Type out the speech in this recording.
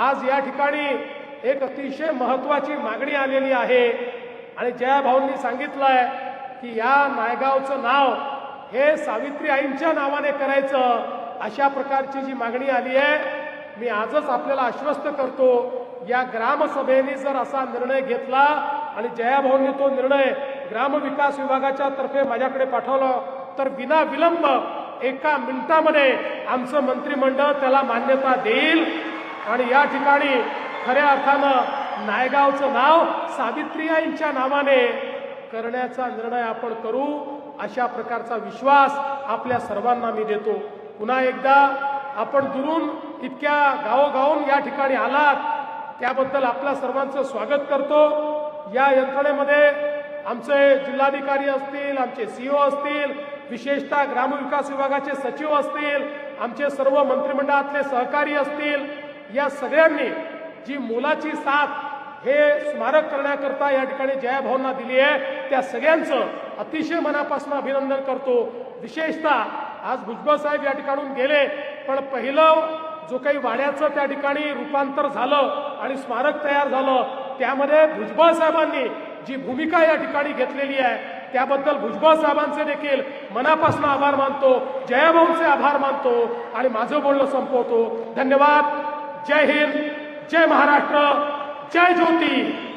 आज या ठिकाणी एक अतिशय महत्वाची मागणी आलेली आहे. आणि जया भाऊंनी सांगितलंय की या नायगावचं नाव हे सावित्री आईंच्या नावाने करायचं अशा प्रकारची जी मागणी आली आहे मी आजच आपल्याला आश्वस्त करतो या ग्रामसभेने जर असा निर्णय घेतला आणि जयाभाऊंनी तो निर्णय ग्रामविकास विभागाच्या तर्फे माझ्याकडे पाठवला तर विना विलंब एका मिनिटामध्ये आमचं मंत्रिमंडळ त्याला मान्यता देईल. आणि या ठिकाणी खऱ्या अर्थानं नायगावचं नाव सावित्रीयांच्या नावाने करण्याचा निर्णय आपण करू. अशा प्रकारचा विश्वास आपल्या सर्वांना मी देतो. पुन्हा एकदा आपण दुरून इतक्या गावोगावून या ठिकाणी आलात त्याबद्दल आपल्या सर्वांचं स्वागत करतो. या यंत्रणेमध्ये आमचे जिल्हाधिकारी असतील आमचे सीओ असतील विशेषतः ग्रामविकास विभागाचे सचिव असतील आमचे सर्व मंत्रिमंडळातले सहकारी असतील या सगळ्यांनी जी मोलाची साथ हे स्मारक करण्याकरता या ठिकाणी जयाभाऊंना दिली आहे त्या सगळ्यांचं अतिशय मनापासून अभिनंदन करतो. विशेषतः आज भुजबळ साहेब या ठिकाणून गेले पण पहिलं जो काही वाड्याचं त्या ठिकाणी रूपांतर झालं आणि स्मारक तयार झालं त्यामध्ये भुजबळ साहेबांनी जी भूमिका या ठिकाणी घेतलेली आहे त्याबद्दल भुजबळ साहेबांचे देखील मनापासून आभार मानतो जयाभाऊंचे आभार मानतो आणि माझं बोलणं संपवतो. धन्यवाद. जय हिंद जय महाराष्ट्र जय ज्योती।